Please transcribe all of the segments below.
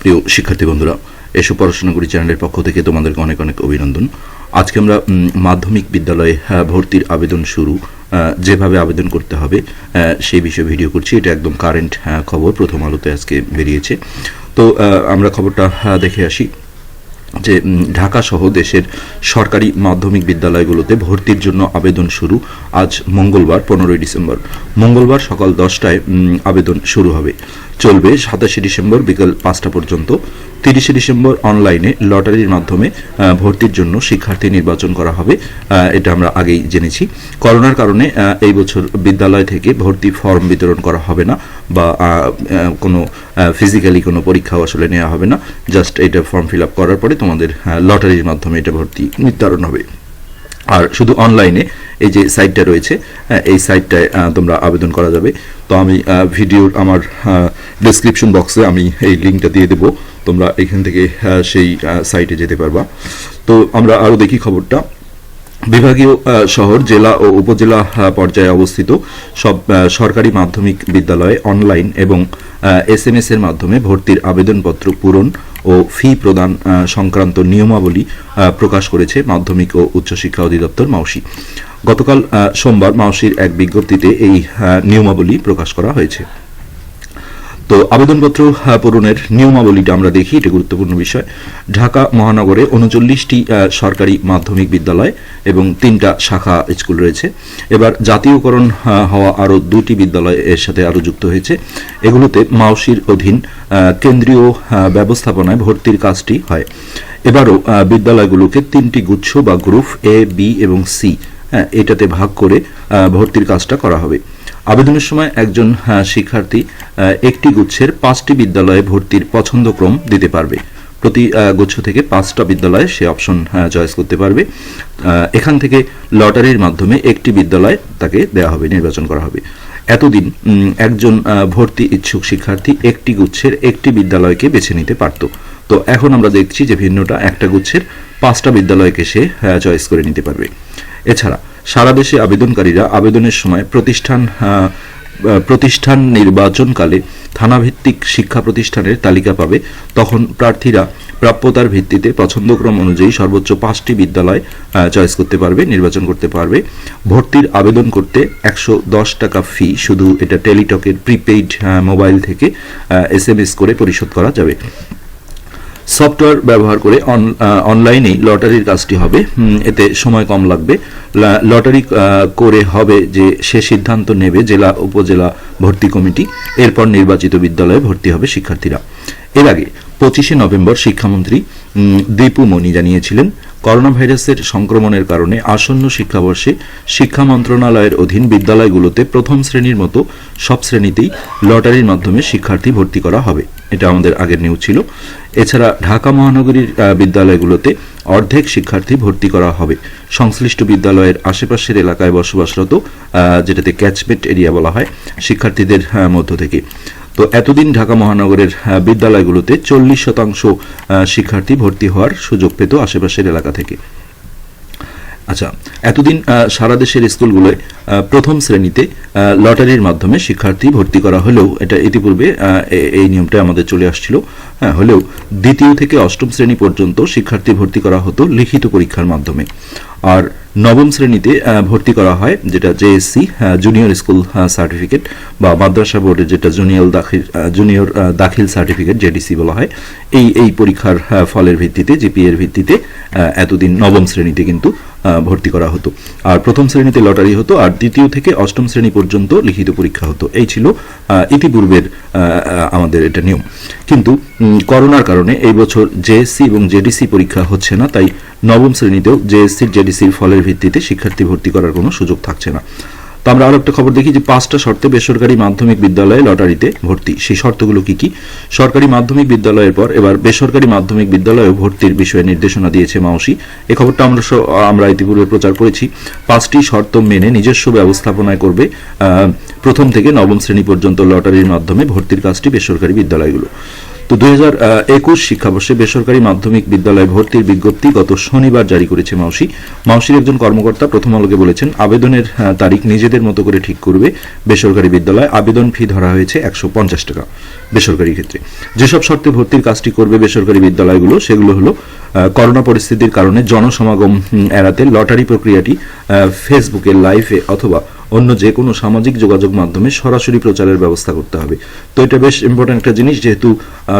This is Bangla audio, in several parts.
প্রিয় শিক্ষার্থী বন্ধুরা এসব পড়াশোনা করি চ্যানেলের পক্ষ থেকে তোমাদেরকে অনেক অনেক অভিনন্দন। আজকে আমরা মাধ্যমিক বিদ্যালয়ে ভর্তির আবেদন শুরু যেভাবে আবেদন করতে হবে সেই বিষয়ে ভিডিও করছি। এটা একদম কারেন্ট খবর, প্রথম আলোতে আজকে বেরিয়েছে। তো আমরা খবরটা দেখে আসি যে ঢাকা সহ দেশের সরকারি মাধ্যমিক বিদ্যালয়গুলোতে ভর্তির জন্য আবেদন শুরু আজ মঙ্গলবার, পনেরোই ডিসেম্বর। মঙ্গলবার সকাল দশটায় আবেদন শুরু হবে। চলবে সাতাশে ডিসেম্বর বিকাল পাঁচটা পর্যন্ত। তিরিশে ডিসেম্বর অনলাইনে লটারির মাধ্যমে ভর্তির জন্য শিক্ষার্থী নির্বাচন করা হবে। এটা আমরা আগেই জেনেছি। করোনার কারণে এই বছর বিদ্যালয় থেকে ভর্তি ফর্ম বিতরণ করা হবে না বা কোনো ফিজিক্যালি কোনো পরীক্ষাও আসলে নেওয়া হবে না। জাস্ট এটা ফর্ম ফিল আপ করার পরে তোমাদের লটারির মাধ্যমে এটা ভর্তি নির্ধারণ হবে। আর শুধু অনলাইনে এই যে সাইটটা রয়েছে হ্যাঁ, এই সাইটটায় তোমরা আবেদন করা যাবে। তো আমি ভিডিওর আমার ডেসক্রিপশন বক্সে আমি এই লিঙ্কটা দিয়ে দেবো। তোমরা এখান থেকে সেই সাইটে যেতে পারবা। তো আমরা আরও দেখি খবরটা। বিভাগীয় শহর জেলা ও উপজেলা পর্যায়ে অবস্থিত সব সরকারি মাধ্যমিক বিদ্যালয়ে অনলাইন এবং এস এর মাধ্যমে ভর্তির আবেদনপত্র পূরণ ও ফি প্রদান সংক্রান্ত নিয়মাবলী প্রকাশ করেছে মাধ্যমিক ও উচ্চশিক্ষা অধিদপ্তর মাউসি। গতকাল সোমবার মাউসির এক বিজ্ঞপ্তিতে এই নিয়মাবলী প্রকাশ করা হয়েছে। তো আবেদনপত্র পূরণের নিয়মাবলীটা আমরা দেখি, এটা গুরুত্বপূর্ণ বিষয়। ঢাকা মহানগরে উনচল্লিশটি সরকারি মাধ্যমিক বিদ্যালয় এবং তিনটা শাখা স্কুল রয়েছে। এবার জাতীয়করণ হওয়া আরও দুটি বিদ্যালয় এর সাথে আরও যুক্ত হয়েছে। এগুলোতে মাউসির অধীন কেন্দ্রীয় ব্যবস্থাপনায় ভর্তির কাজটি হয়। এবারও বিদ্যালয়গুলোকে তিনটি গুচ্ছ বা গ্রুপ এ বি এবং সি হ্যাঁ এটাতে ভাগ করে ভর্তির কাজটা করা হবে। আবেদনের সময় একজন শিক্ষার্থী একটি গুচ্ছের পাঁচটি বিদ্যালয়ে ভর্তির পছন্দক্রম দিতে পারবে। প্রতি গুচ্ছ থেকে পাঁচটা বিদ্যালয়ে সে অপশন চয়েস করতে পারবে। এখান থেকে লটারির মাধ্যমে একটি বিদ্যালয় তাকে দেওয়া হবে, নির্বাচন করা হবে। এতদিন একজন ভর্তি ইচ্ছুক শিক্ষার্থী একটি গুচ্ছের একটি বিদ্যালয়কে বেছে নিতে পারত। তো এখন আমরা দেখছি যে ভিন্নটা একটা গুচ্ছের পাঁচটা বিদ্যালয়কে সে চয়েস করে নিতে পারবে। এছাড়া সারা দেশে আবেদনকারীরা আবেদনের সময় প্রতিষ্ঠান প্রতিষ্ঠান নির্বাচনকালে থানাভিত্তিক শিক্ষা প্রতিষ্ঠানের তালিকা পাবে। তখন প্রার্থীরা প্রাপ্যতার ভিত্তিতে পছন্দক্রম অনুযায়ী সর্বোচ্চ পাঁচটি বিদ্যালয় চয়েস করতে পারবে, নির্বাচন করতে পারবে। ভর্তির আবেদন করতে একশো দশ টাকা ফি শুধু এটা টেলিটকের প্রিপেইড মোবাইল থেকে এস এম এস করে পরিশোধ করা যাবে। সফটওয়্যার ব্যবহার করে অনলাইনেই লটারির কাজটি হবে। এতে সময় কম লাগবে। লটারি করে হবে যে সে সিদ্ধান্ত নেবে জেলা, উপজেলা ভর্তি কমিটি। এরপর নির্বাচিত বিদ্যালয়ে ভর্তি হবে শিক্ষার্থীরা। এর আগে পঁচিশে নভেম্বর শিক্ষামন্ত্রী দীপু মনি জানিয়েছিলেন করোনা ভাইরাসের সংক্রমণের কারণে আসন্ন শিক্ষাবর্ষে শিক্ষা মন্ত্রণালয়ের অধীন বিদ্যালয়গুলোতে প্রথম শ্রেণির মতো সব শ্রেণীতেই লটারির মাধ্যমে শিক্ষার্থী ভর্তি করা হবে। এটা আমাদের আগের নিউজ ছিল। এছাড়া ঢাকা মহানগরীর বিদ্যালয়গুলোতে অর্ধেক শিক্ষার্থী ভর্তি করা হবে। সংশ্লিষ্ট বিদ্যালয়ের আশেপাশের এলাকায় বসবাসরত যেটাতে ক্যাচমেন্ট এরিয়া বলা হয়, শিক্ষার্থীদের মধ্য থেকে। তো এতদিন ঢাকা মহানগরের বিদ্যালয়গুলোতে চল্লিশ শতাংশ শিক্ষার্থী ভর্তি হওয়ার সুযোগ পেত আশেপাশের এলাকা থেকে। আচ্ছা এতদিন সারা দেশের স্কুলগুলোয় প্রথম শ্রেণীতে লটারির মাধ্যমে শিক্ষার্থী ভর্তি করা হলেও, এটা ইতিপূর্বে এই নিয়মটা আমাদের চলে আসছিল হ্যাঁ হলেও দ্বিতীয় থেকে অষ্টম শ্রেণি পর্যন্ত শিক্ষার্থী ভর্তি করা হতো লিখিত পরীক্ষার মাধ্যমে। আর নবম শ্রেণীতে ভর্তি করা হয়, যেটা জেএসসি জুনিয়র স্কুল সার্টিফিকেট বা মাদ্রাসা বোর্ডের যেটা জুনিয়র দাখিল জুনিয়র দাখিল সার্টিফিকেট জেডিসি বলা হয়। এই এই পরীক্ষার ফলের ভিত্তিতে জিপিএর ভিত্তিতে এতদিন নবম শ্রেণীতে কিন্তু ভর্তি করা হতো। আর প্রথম শ্রেণীতে লটারি হতো, আর দ্বিতীয় থেকে অষ্টম শ্রেণি পর্যন্ত লিখিত পরীক্ষা হতো। এই ছিল ইতিপূর্বের আমাদের এটা নিয়ম। কিন্তু করোনার কারণে এই বছর জেএসসি এবং জেডিসি পরীক্ষা হচ্ছে না, তাই নবম শ্রেণীতেও জেএসসির জেডিসির ফলের ভিত্তিতে শিক্ষার্থী ভর্তি করার কোনো সুযোগ থাকছে না। তো আমরা আরও একটা খবর দেখি যে পাঁচটা শর্তে বেসরকারি মাধ্যমিক বিদ্যালয়ে লটারিতে ভর্তি। সেই শর্তগুলো কি কি? সরকারি মাধ্যমিক বিদ্যালয়ের পর এবার বেসরকারি মাধ্যমিক বিদ্যালয়ে ভর্তির বিষয়ে নির্দেশনা দিয়েছে মাউসি। এ খবরটা আমরা আমরা ইতিপূর্বে প্রচার করেছি। পাঁচটি শর্ত মেনে নিজস্ব ব্যবস্থাপনায় করবে প্রথম থেকে নবম শ্রেণি পর্যন্ত লটারির মাধ্যমে ভর্তির কাজটি বেসরকারি বিদ্যালয়গুলো। তো দুই একুশ শিক্ষাবর্ষে বেসরকারি মাধ্যমিক বিদ্যালয়ে ভর্তির বিজ্ঞপ্তি গত শনিবার জারি করেছে মাউসি। মাউসির একজন কর্মকর্তা প্রথম আলোকে বলেছেন, আবেদনের তারিখ নিজেদের মতো করে ঠিক করবে বেসরকারি বিদ্যালয়। আবেদন ফি ধরা হয়েছে একশো পঞ্চাশ টাকা বেসরকারি ক্ষেত্রে। যেসব শর্তে ভর্তির কাজটি করবে বেসরকারি বিদ্যালয়গুলো, সেগুলো হলো করোনা পরিস্থিতির কারণে জনসমাগম এড়াতে লটারি প্রক্রিয়াটি ফেসবুকে লাইভে অথবা অন্য যে কোনো সামাজিক যোগাযোগ মাধ্যমে সরাসরি প্রচারের ব্যবস্থা করতে হবে। তো এটা বেশ ইম্পর্ট্যান্ট একটা জিনিস যেহেতু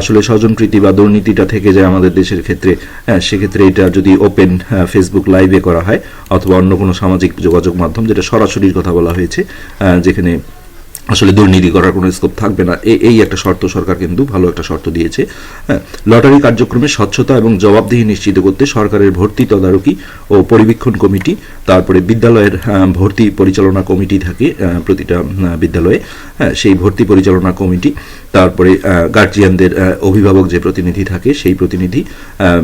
আসলে স্বজনপ্রীতি বা দুর্নীতিটা থেকে যায় আমাদের দেশের ক্ষেত্রে হ্যাঁ, সেক্ষেত্রে এটা যদি ওপেন ফেসবুক লাইভে করা হয় অথবা অন্য কোনো সামাজিক যোগাযোগ মাধ্যম যেটা সরাসরি কথা বলা হয়েছে যেখানে আসলে দুর্নীতি করার কোনো স্কোপ থাকবে না। এই একটা শর্ত সরকার কিন্তু ভালো একটা শর্ত দিয়েছে। হ্যাঁ লটারি কার্যক্রমে স্বচ্ছতা এবং জবাবদিহি নিশ্চিত করতে সরকারের ভর্তি তদারকি ও পরিবীক্ষণ কমিটি তারপরে বিদ্যালয়ের আহ, ভর্তি পরিচালনা কমিটি থাকে প্রতিটা বিদ্যালয়ে হ্যাঁ সেই ভর্তি পরিচালনা কমিটি তারপরে গার্জিয়ানদের অভিভাবক যে প্রতিনিধি থাকে সেই প্রতিনিধি আহ,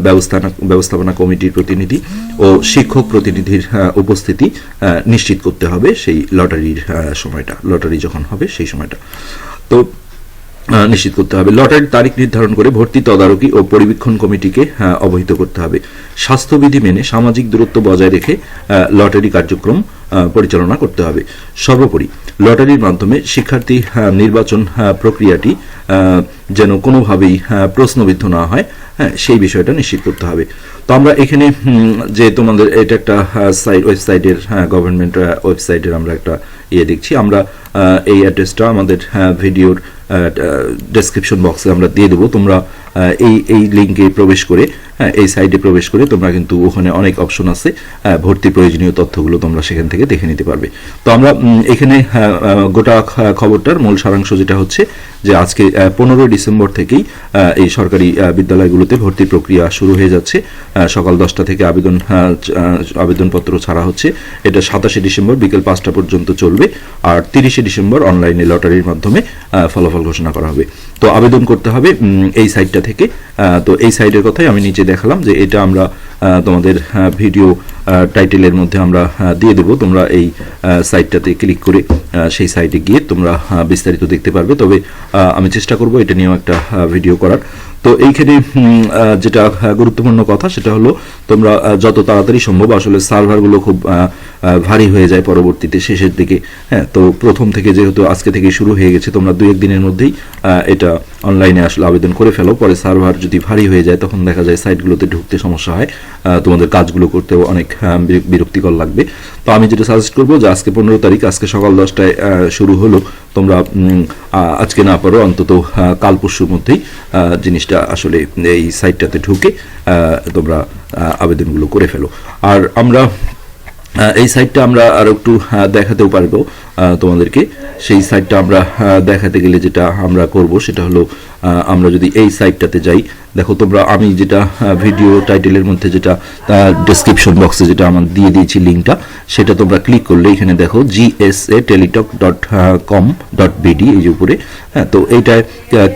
ব্যবস্থাপনা কমিটির প্রতিনিধি ও শিক্ষক প্রতিনিধির উপস্থিতি নিশ্চিত করতে হবে সেই লটারির সময়টা লটারি যখন হবে সেই সময়টা। তো নিশ্চিত করতে হবে। লটারির তারিখ নির্ধারণ করে ভর্তি তদারকি ও পরিবীক্ষণ কমিটিকে অবহিত করতে হবে। স্বাস্থ্যবিধি মেনে সামাজিক দূরত্ব বজায় রেখে লটারি কার্যক্রম পরিচালনা করতে হবে। সর্বোপরি, লটারির মাধ্যমে শিক্ষার্থী নির্বাচন প্রক্রিয়াটি যেন কোনোভাবেই প্রশ্নবিদ্ধ না হয় হ্যাঁ সেই বিষয়টা নিশ্চিত করতে হবে। তো আমরা এখানে যে তোমাদের, এটা একটা সাইট ওয়েবসাইটের গভর্নমেন্ট ওয়েবসাইটের আমরা একটা ইয়ে দেখছি। আমরা এই অ্যাড্রেসটা আমাদের ভিডিওর ডেসক্রিপশন বক্সে আমরা দিয়ে দেবো। তোমরা এই এই লিঙ্কে প্রবেশ করে হ্যাঁ, এই সাইটে প্রবেশ করে তোমরা কিন্তু ওখানে অনেক অপশন আছে ভর্তি প্রয়োজনীয় তথ্যগুলো তোমরা সেখান থেকে দেখে নিতে পারবে। তো আমরা এখানে আহ, গোটা খবরটার মূল সারাংশ যেটা হচ্ছে যে আজকে পনেরোই ডিসেম্বর থেকেই এই সরকারি বিদ্যালয়গুলোতে ভর্তি প্রক্রিয়া শুরু হয়ে যাচ্ছে। সকাল দশটা থেকে আবেদন আবেদনপত্র ছাড়া হচ্ছে। এটা সাতাশে ডিসেম্বর বিকেল পাঁচটা পর্যন্ত চলবে আর তিরিশে ডিসেম্বর অনলাইনে লটারির মাধ্যমে ফলাফল ঘোষণা করা হবে। তো আবেদন করতে হবে এই সাইটটা থেকে তো এই সাইডের কথাই আমি নিচে দেখালাম যে এটা আমরা তোমাদের ভিডিও টাইটেলের মধ্যে আমরা দিয়ে দেবো। তোমরা এই সাইটটাতে ক্লিক করে সেই সাইটে গিয়ে তোমরা বিস্তারিত দেখতে পারবে। তবে আমি চেষ্টা করব এটা নিয়েও একটা ভিডিও করার। তো এইখানে যেটা গুরুত্বপূর্ণ কথা সেটা হলো, তোমরা যত তাড়াতাড়ি সম্ভব আসলে সার্ভারগুলো খুব ভারী হয়ে যায় পরবর্তীতে শেষের দিকে। হ্যাঁ তো প্রথম থেকে যেহেতু আজকে থেকে শুরু হয়ে গেছে, তোমরা দু এক দিনের মধ্যেই এটা অনলাইনে আসলে আবেদন করে ফেলো। পরে সার্ভার যদি ভারী হয়ে যায়, তখন দেখা যায় সাইটগুলোতে ঢুকতে সমস্যা হয়। তোমাদের কাজগুলো করতেও অনেক বিরক্তিকর লাগবে। তো আমি যেটা সাজেস্ট করব যে আজকে পনেরো তারিখ, আজকে সকাল দশটায় শুরু হলো। তোমরা আজকে না পারো, অন্তত কাল পরশুর মধ্যেই জিনিসটা আসলে এই সাইটটাতে ঢুকে তোমরা আবেদনগুলো করে ফেলো। আর আমরা এই সাইটটা আমরা আরও একটু দেখাতেও পারব তোমাদেরকে। সেই সাইটটা আমরা দেখাতে গেলে যেটা আমরা করব সেটা হলো আমরা যদি এই সাইটটাতে যাই দেখো তোমরা আমি যেটা ভিডিও টাইটেলের মধ্যে যেটা ডেসক্রিপশন বক্সে যেটা আমার দিয়ে দিয়েছি লিঙ্কটা সেটা তোমরা ক্লিক করলে এখানে দেখো GSA Teletalk dot com dot BD এই যে উপরে। হ্যাঁ তো এইটায়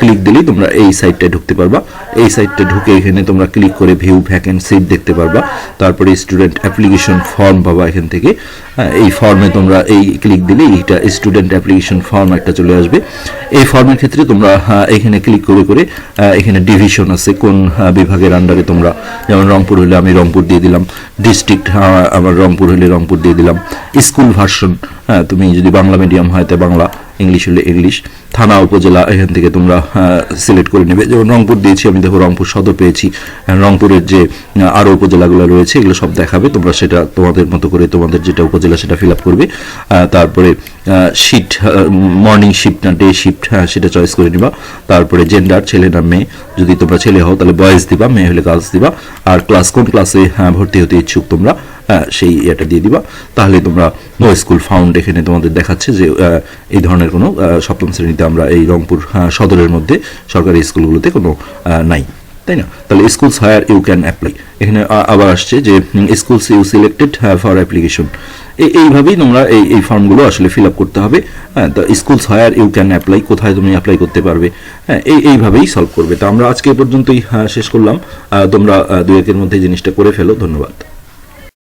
ক্লিক দিলেই তোমরা এই সাইটটায় ঢুকতে পারবা। এই সাইটটা ঢুকে এখানে তোমরা ক্লিক করে ভিউ ভ্যাকেন্সি দেখতে পারবা। তারপরে স্টুডেন্ট অ্যাপ্লিকেশন ফর্ম পাবা এখান থেকে। হ্যাঁ, এই ফর্মে তোমরা এই ক্লিক দিলে এইটা স্টুডেন্ট অ্যাপ্লিকেশন ফর্ম একটা চলে আসবে। এই ফর্মের ক্ষেত্রে তোমরা এখানে ক্লিক করে করে এখানে ডিভিশন আছে কোন বিভাগের আন্ডারে তোমরা যেমন রংপুর হলে আমি রংপুর দিয়ে দিলাম ডিস্ট্রিক্ট আমার রংপুর হলে রংপুর দিয়ে দিলাম স্কুল ভার্সন হ্যাঁ তুমি যদি বাংলা মিডিয়াম হয় তাই বাংলা ইংলিশ হলে ইংলিশ থানা উপজেলা এখান থেকে তোমরা সিলেক্ট করে নেবে। যেমন রংপুর দিয়েছি আমি দেখো রংপুর সদর পেয়েছি রংপুরের যে আহ, আরও উপজেলাগুলো রয়েছে এগুলো সব দেখাবে তোমরা সেটা তোমাদের মতো করে তোমাদের যেটা উপজেলা সেটা ফিল আপ করবে তারপরে শিফট মর্নিং শিফট না ডে শিফট হ্যাঁ সেটা চয়েস করে নিবা। তারপরে জেন্ডার ছেলে না মেয়ে যদি তোমরা ছেলে হও তাহলে বয়েজ দিবা মেয়ে হলে গার্লস দিবা। আর ক্লাস কোন ক্লাসে হ্যাঁ ভর্তি হতে ইচ্ছুক তোমরা হ্যাঁ, সেই ইয়েটা দিয়ে দিবা। তাহলে তোমরা নো স্কুল ফাউন্ড এখানে তোমাদের দেখাচ্ছে যে এই ধরনের কোনো সপ্তম শ্রেণীতে আমরা এই রংপুর আহ, সদরের মধ্যে সরকারি স্কুলগুলোতে কোনো নাই। তাই না? তাহলে schools where you can apply এখানে আবার আসছে যে schools you selected for application এইভাবেই তোমরা এই এই ফর্মগুলো আসলে ফিল আপ করতে হবে। হ্যাঁ তো schools where you can apply কোথায় তুমি অ্যাপ্লাই করতে পারবে? হ্যাঁ এই এইভাবেই সলভ করবে। তো আমরা আজকে পর্যন্তই আহ, শেষ করলাম। তোমরা দু একের মধ্যে জিনিসটা করে ফেলো। ধন্যবাদ।